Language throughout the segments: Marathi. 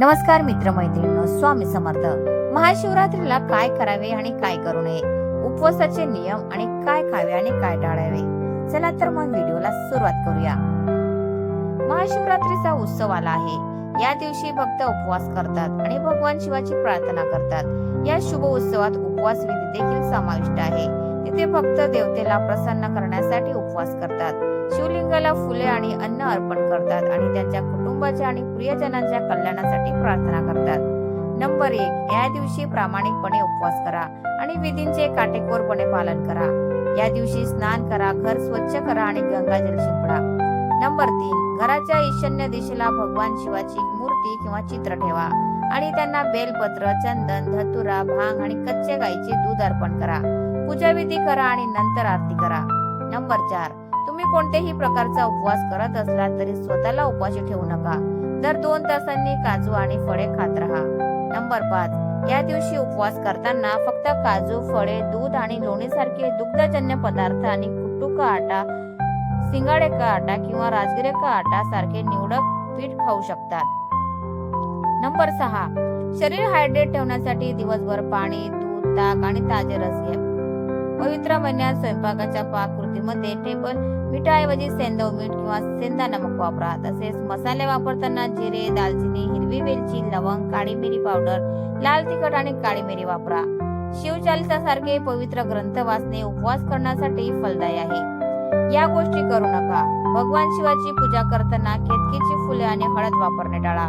नमस्कार मित्रमैत्रिणींनो स्वामी समर्थ. महाशिवरात्रीला काय करावे आणि काय करू नये? उपवासाचे नियम आणि काय खावे आणि काय टाळावे? चला तर मग व्हिडिओला सुरुवात करूया. महाशिवरात्रीचा उत्सव आला आहे. या दिवशी भक्त उपवास करतात आणि भगवान शिवाची प्रार्थना करतात. या शुभ उत्सवात उपवास विधी देखील समाविष्ट आहे. तिथे भक्त देवतेला प्रसन्न करण्यासाठी उपवास करतात. शिवलिंगाला फुले आणि अन्न अर्पण करतात आणि त्यांच्या कुटुंबाच्या आणि प्रियजनांच्या कल्याणासाठी प्रार्थना करतात. नंबर एक या दिवशी प्रामाणिकपणे उपवास करा आणि विधींचे काटेकोरपणे पालन करा. या दिवशी स्नान करा घर स्वच्छ करा आणि गंगाजल शिंपडा. नंबर तीन घराच्या ईशान्य दिशेला भगवान शिवाची मूर्ती किंवा चित्र ठेवा आणि त्यांना बेलपत्र चंदन धतुरा भांग आणि कच्चे गाईचे दूध अर्पण करा. पूजाविधी करा आणि नंतर आरती करा. नंबर चार तुम्ही कोणत्याही प्रकारचा उपवास करत असला तरी स्वतःला उपाशी ठेवू नका. दर दोन तासांनी काजू आणि फळे खात राहा. नंबर पाच. या दिवशी उपवास करताना फक्त काजू फळे दूध आणि लोणीसारखे दुग्धजन्य पदार्थ आणि कुट्टू का आटा सिंगाडे का आटा किंवा राजगिरे का आटा सारखे निवडक पीठ खाऊ शकतात. नंबर सहा. शरीर हायड्रेट ठेवण्यासाठी दिवसभर पाणी दूध ताक आणि ताजे रस घ्या. पवित्र महिन्यात स्वयंपाकाच्या पाककृतीमध्ये टेबल मिठाऐवजी सेंदव मीठ किंवा सेंदा नमक वापरा. तसेच मसाले वापरताना जिरे दालचिनी हिरवी वेलची लवंग काळी मिरी पावडर लाल तिखट आणि काळी मिरी वापरा. शिवचालिसासारखे पवित्र ग्रंथ वाचणे उपवास करण्यासाठी फलदायी आहे. या गोष्टी करू नका. भगवान शिवाची पूजा करताना केतकीची फुले आणि हळद वापरणे टाळा.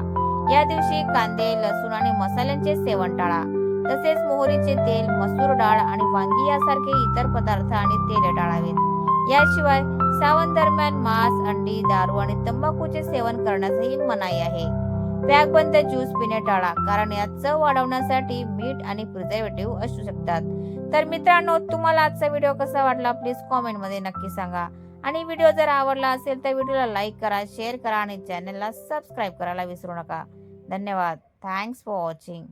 या दिवशी कांदे लसूण आणि मसाल्यांचे सेवन टाळा. तसेच मोहरीचे तेल मसूर डाळ आणि वांगी यासारखे इतर पदार्थ आणि तेल टाळावेत. याशिवाय सावन दरम्यान मांस अंडी दारू आणि तंबाखूचे सेवन करण्यासही मनाई आहे. पॅकबंद ज्यूस पिणे टाळा कारण यात चव वाढवण्यासाठी मीठ आणि प्रिझर्वेटिव्ह असू शकतात. तर मित्रांनो तुम्हाला आजचा व्हिडिओ कसा वाटला प्लीज कॉमेंटमध्ये नक्की सांगा. आणि व्हिडिओ जर आवडला असेल तर व्हिडिओला लाईक करा शेअर करा आणि चॅनलला सबस्क्राईब करायला विसरू नका. धन्यवाद. Thanks for watching.